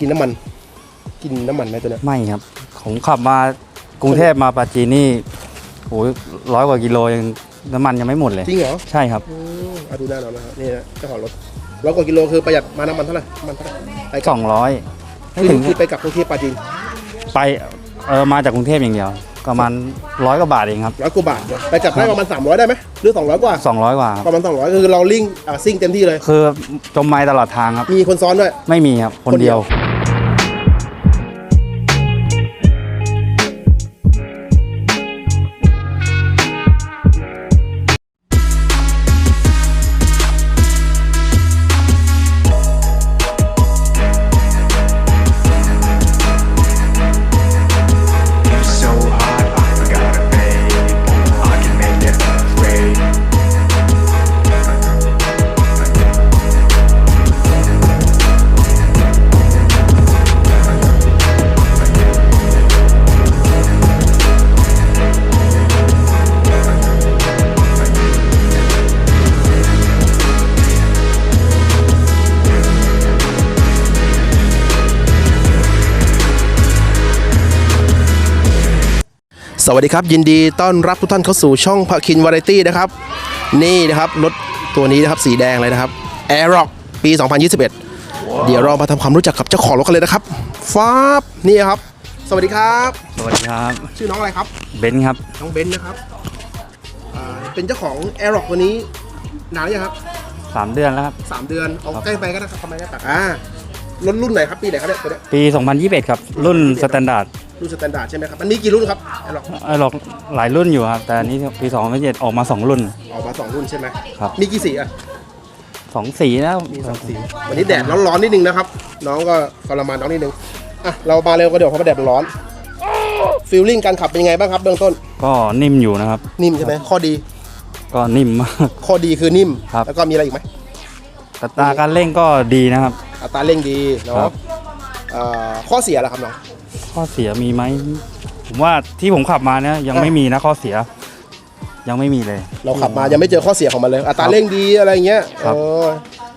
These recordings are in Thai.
กินน้ำมัน กินน้ำมันไหมตัวเนี้ยไม่ครับ ผมขับมากรุงเทพมาปาจีนนี่โอ้ยร้อยกว่ากิโลยังน้ำมันยังไม่หมดเลย จริงเหรอใช่ครับอืมเอาดูหน้าเรานะครับนี่นะเจ้าของรถร้อยกว่ากิโลคือประหยัดมาน้ำมันเท่าไหร่น้ำมันเท่าไหร่ไปกสลัอบงร้อยไม่คือถึงคือไปกลับกรุงเทพปาจีนไปเออมาจากกรุงเทพอย่างเดียวประมาณร้อยกว่าบาทเองครับร้อยกว่าบาทไปกลับได้ประมาณ300ได้ไหมหรือ200กว่าสองร้อยกว่าครับประมาณ200คือเราลิงอ่าซิ่งเต็มที่เลย คือจมไม้ตลอดทางครับ มีคนซ้อนด้วย ไม่มีครับ คนคนเดีเดียยว วัสดีครับ ยินดีต้อนรับทุกท่านเข้าสู่ช่องพาคินวาไรตี้นะครับ นี่นะครับ รถตัวนี้นะครับสีแดงเลยนะครับ a i r o c ปี 2021 เดี๋ยวเรามาทำความรู้จักกับเจ้าของรถกันเลยนะครับฟ้าบนี่ครับ สวัสดีครับ สวัสดีครับ ชื่อน้องอะไรครับ เบนซ์ครับ น้องเบนซ์นะครับอ่าเป็นเจ้าของ a i r o c ตัวนี้นานหรือยังครับสามเดือนแล้วครับ สามเดือนเอาใกล้ไปก็ได้ครับทำไมก็ตักอ่ารถรุ่นไหนครับปีไหนครับเนี่ยตัวเนี้ยปี 2021 ครับ รุ่นสแตนดาร์ด รุ่นสแตนดาร์ดใช่ไหมครับ มันมีกี่รุ่นครับ a i r o c เออหรอกหลายรุ่นอยู่ครับ แต่อันนี้ปี2021ออกมา2รุ่น ออกมาสองรุ่นใช่ไหมครับ มีกี่สีอะ2สีแล้วมีสองสีวันนี้แดดร้อนๆนิดนึงนะครับ น้องก็ทรมานน้องนิดนึง อะ เรามาเร็วก็เดี๋ยวเพราะว่าแดดมันร้อนฟีลลิ่งการขับเป็นยังไงบ้างครับเบื้องต้น ก็นิ่มอยู่นะครับ นิ่มใช่ไหมข้อดี ก็นิ่มมาก ข้อดีคือนิ่ม ครับ แล้วก็มีอะไรอีกไหมอัตราการเร่งก็ดีนะครับ อัตราเร่งดีครัเนาะบ เอ่อข้อเสียล่ะครับน้อง ข้อเสียมีไหมผมว่าที่ผมขับมาเนี่ยยังไม่มีนะข้อเสีย ยังไม่มีเลย เราขับมายังไม่เจอข้อเสียของมันเลยอัตราเร่งดีอะไรเงี้ยครับ เออ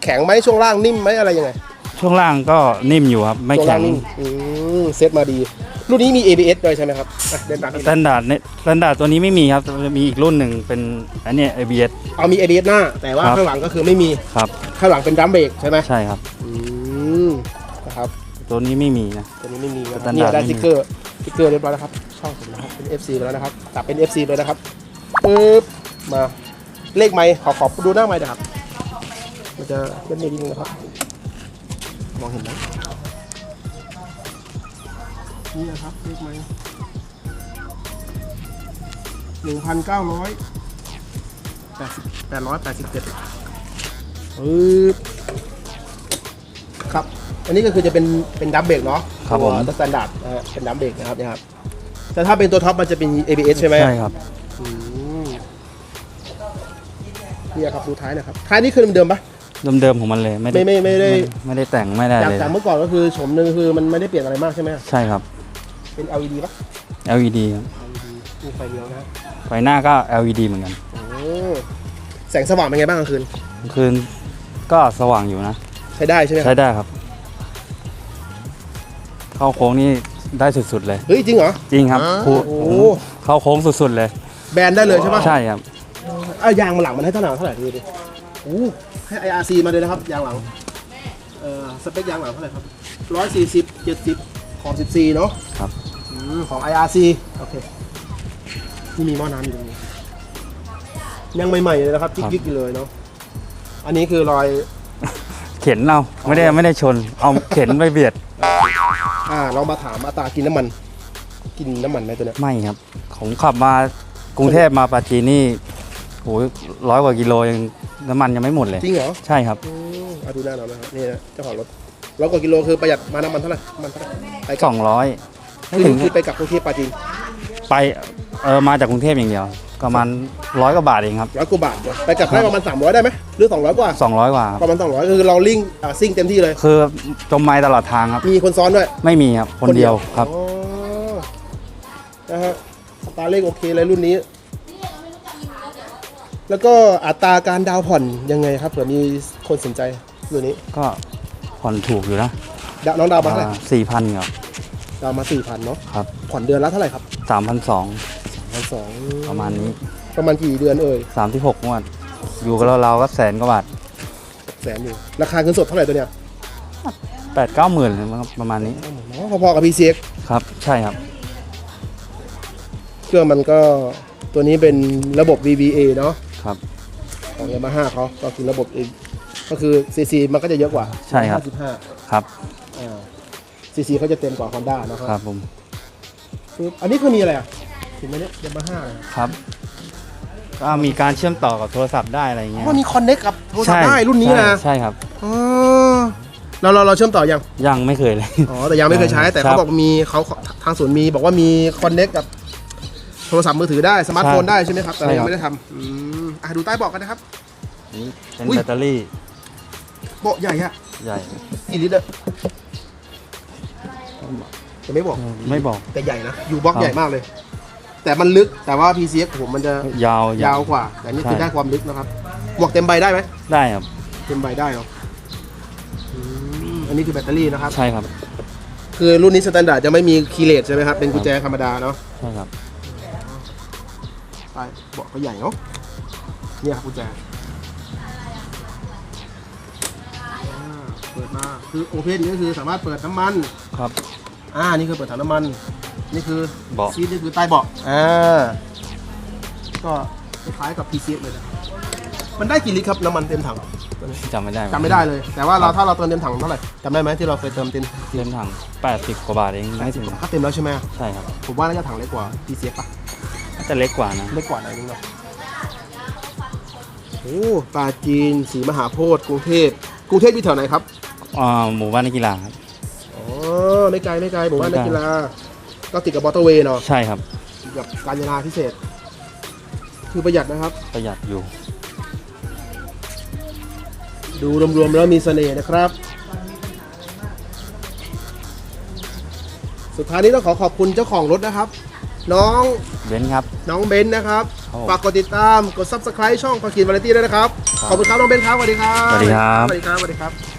แข็งไหมช่วงล่างนิ่มไหมอะไรยังไงช่วงล่างก็นิ่มอยู่ครับ ไม่ช่วงแข็ล่างงนิ่มอืมเซตมาดี รุ่นนี้มี ABS ด้วยใช่ไหมครับอะเดินตามสพี่แตนดาร์ดเนี่ยสแตนดาร์ดตัวนี้ไม่มีครับมีอีกรุ่นหนึ่งเป็นอันเนี้ย ABS เอามี ABS หน้า แต่ว่าครับ ข้างหลังก็คือไม่มีครับ ข้างหลังเป็นดัมเบรกใช่ไหมใช่ครับ อืมนะครับ ตัวนี้ไม่มีนะ ตัวนี้ไม่มีนะคสแตรับนนี่ดาร์ดได้ไม่สมีติ๊กเกอร์สติ๊กเกอร์เรียบร้อยแล้วครับ ช่องผมนะครับ เป็น FC ไปแล้วนะครับตับเป็น FC เลยนะครับปึ๊บมาเลขไม้ขอขอดูหน้าไม้นะครับ มันจะเป็นนิดนึงนะครับ มองเห็นไหมนี่นะครับเลขไม้หนึ่งพันเก้าร้อยแปดสิบแปดร้อยแปดสิบเจ็ดปึ๊บครับ อันนี้ก็คือจะเป็นเป็นดับเบรกเนาะครับผม ตัวสแตนดาร์ดนะฮะเป็นดับเบรกนะครับเนี่ยครับแต่ถ้าเป็นตัวท็อปมันจะเป็น ABS ใช่ไหมใช่ครับ อืมเนี่ยครับดูท้ายนะครับท้ายนี่คือเดิมๆปะ เดิมๆของมันเลยไม่ได้ไม่ไม่ไม่ได้ ไม่ได้แต่งไม่ได้จากเลย จากเมื่อก่อนก็คือโฉมหนึ่งคือมันไม่ได้เปลี่ยนอะไรมากใช่ไหมใช่ครับ เป็น LED ปะ LED ครับ LED มีไฟเดียวนะไฟหน้าก็ LED เหมือนกันโอ้แสงสว่างเป็นไงบ้างกลางคืนกลางคืนก็สว่างอยู่นะ ใช้ได้ใช่ไหมคใช้รับได้ครับ เข้าโค้งนี่ได้สุดๆเลย เฮ้ยจริงเหรอ จริงครับครูโอ้ผมเข้าโค้งสุดๆเลย แบรนด์ได้เลยใช่ปะใช่ครับ อะยางมาหลังมันให้เท่าไหร่เท่าไหร่ดูดิโอ้ให้ IRC มาเลยนะครับยางหลังเอ่อสเปคยางหลังเท่าไหร่ครับร้อยสี่สิบเจ็ดสิบขอบสิบสี่เนาะครับ อืมของ IRC โอเคนี่มีหม้อน้ำอยู่ตรงนี้ยังใหม่ๆเลยนะครับยิกๆอยู่เลยเนาะอันนี้คือรอย เข็นเอาไม่ได้ไม่ได้ชน เอาเข็นไปเบียด อ่า เรามาถามอัตรากินน้ำมัน กินน้ำมันไหมตัวเนี้ยไม่ครับ ผมขับมากรุงเทพมาปาจีนนี่โอ้ยร้อยกว่ากิโลยังน้ำมันยังไม่หมดเลย จริงเหรอใช่ครับอืมเอาดูหน้าเรานะครับนี่นะเจ้าของรถร้อยกว่ากิโลคือประหยัดมาน้ำมันเท่าไหร่น้ำมันเท่าไหร่ไปกสลับองร้อยไม่คือถึงคือไปกลับกรุงเทพปาจีนไปเออมาจากกรุงเทพอย่างเดียว ประมาณร้อยกว่าบาทเองครับ ร้อยกว่าบาทไปกลับได้ประมาณ 300 ได้ไหมหรือ 200 กว่าสองร้อยกว่าครับประมาณ 200 คือเราลิงอ่าซิ่งเต็มที่เลย คือจมไม้ตลอดทางครับ มีคนซ้อนด้วยไม่มีครับ คนเดียวครับ อ๋อนะฮะอัตราเลขโอเคเลยรุ่นนี้ แล้วก็อัตราการดาวน์ผ่อนยังไงครับเผื่อมีคนสนใจรุ่นนี้ก็ผ่อนถูกอยู่นะดาวน้องดาวมาเท่าไหร่สี่พันครับดาวมาสี่พันเนาะครับ ผ่อนเดือนละเท่าไหร่ครับ สามพันสอง พันสองประมาณนี้ประมาณกี่เดือนเอ่ยสามที่หกงวด อยู่กับเราเราก็แสนกว่าบาทแสนอยู่ราคาเงินสดเท่าไหร่ตัวเนี้ยแปดเก้าหมื่นประมาณนี้อ๋อพอๆกับ PCX ครับ ใช่ครับ เครื่องมันก็ตัวนี้เป็นระบบ VBA เนาะครับของ Yamaha เขาก็คือระบบ A ก็คือ CC มันก็จะเยอะกว่าใช่ครับ55ครับอ่า CC เขาจะเต็มกว่า Honda นะคครัรับบผมคืออันนี้คือมีอะไรอะ เห็นไหมเนี่ย Yamaha เลยครับ ก็มีการเชื่อมต่อกับโทรศัพท์ได้อะไรอย่างเงี้ยอ๋อมีคอนเน็กกับโทรศัพท์ได้รุ่นนี้นะใช่ใช่ครับอ๋อเราเราเราเชื่อมต่อยัง ยังไม่เคยเลย อ๋อ แต่ยังไม่เคยใช้ แต่ครัเขาบบอกมีเขาทางศูนย์มีบอกว่ามีคอนเน็กกับโทรศัพท์มือถือได้สมาร์ทโฟนใช่ได้ใช่ไหมครับ แต่ใช่เราครับยังไม่ได้ทำอืมอะดูใต้เบอกกันนะครับ นี่เป็นอุ๊ย แบตเตอรี่เบาะใหญ่อะใหญ่กี่ลิตรอะจะไม่บอก ไม่บอก แต่ใหญ่นะ อยู่บล็อกครับ ใหญ่มากเลย แต่มันลึกแต่ว่า PCX ผมมันจะยาวยาวกว่า แต่นี่คือใช่ได้ความลึกนะครับหมวกเต็มใบได้ไหมได้ครับ เต็มใบได้เหรออืมอันนี้คือแบตเตอรี่นะครับ ใช่ครับคือรุ่นนี้สแตนดาร์ดจะไม่มีคีย์เลสใช่ไหมครับ เป็นกุญแจธรรมดาเนาะใช่ครับไปเบาะก็ใหญ่เนาะเนี่ยครับกุญแจอ่าเปิดมาคือโอเพนก็คือสามารถเปิดน้ำมัน ครับ อ่า นี่คือเปิดถังน้ำมัน นี่คือเบาะ ซีทนี่คือใต้เบาะอ่าก็คล้ายๆกับ p c x เลยนะมันได้กี่ลิตรครับน้ำมันเต็มถังตัวนี้จำไม่ได้จำไม่ได้เลย แต่ว่าเราถ้าเราเติมเต็มถังเท่าไหร่จำได้ไหมที่เราเคยเติมเต็มเต็มถัง80 กว่าบาทเองไม่ถึงก็เต็มแล้วใช่ไหมใช่ครับผมว่าน่าจะถังเล็กกว่า p c x ป่ะ น่าจะเล็กกว่านะเล็กกว่าหน่อยนึงเนาะโอ้ปลาจีนสีมหาโพธิ์กรุงเทพกรุงเทพอยู่แถวไหนครับ อ่าหมู่บ้านนักกีฬาครับ อ๋อไม่ไกลไม่ไกลผมว่าไม่นักไกล กีฬา ก็ติดกับบอเตอร์เวย์เนาะใช่ครับกับการจนาพิเศษ คือประหยัดนะครับ ประหยัดอยู่ ดูรวมๆแล้วมีเสน่ห์นะครับ สุดท้ายนี้ต้องขอขอบคุณเจ้าของรถนะครับ น้องเบนซ์ครับ น้องเบนซ์นะครับครับผมฝากกดติดตามกด subscribe ช่องพากินวาไรตี้ด้วยนะครับขอบคุณครับน้องเบนซ์ครับสวัสดีครับสวัสดีครับ สวัสดีครับสวัสดีครับ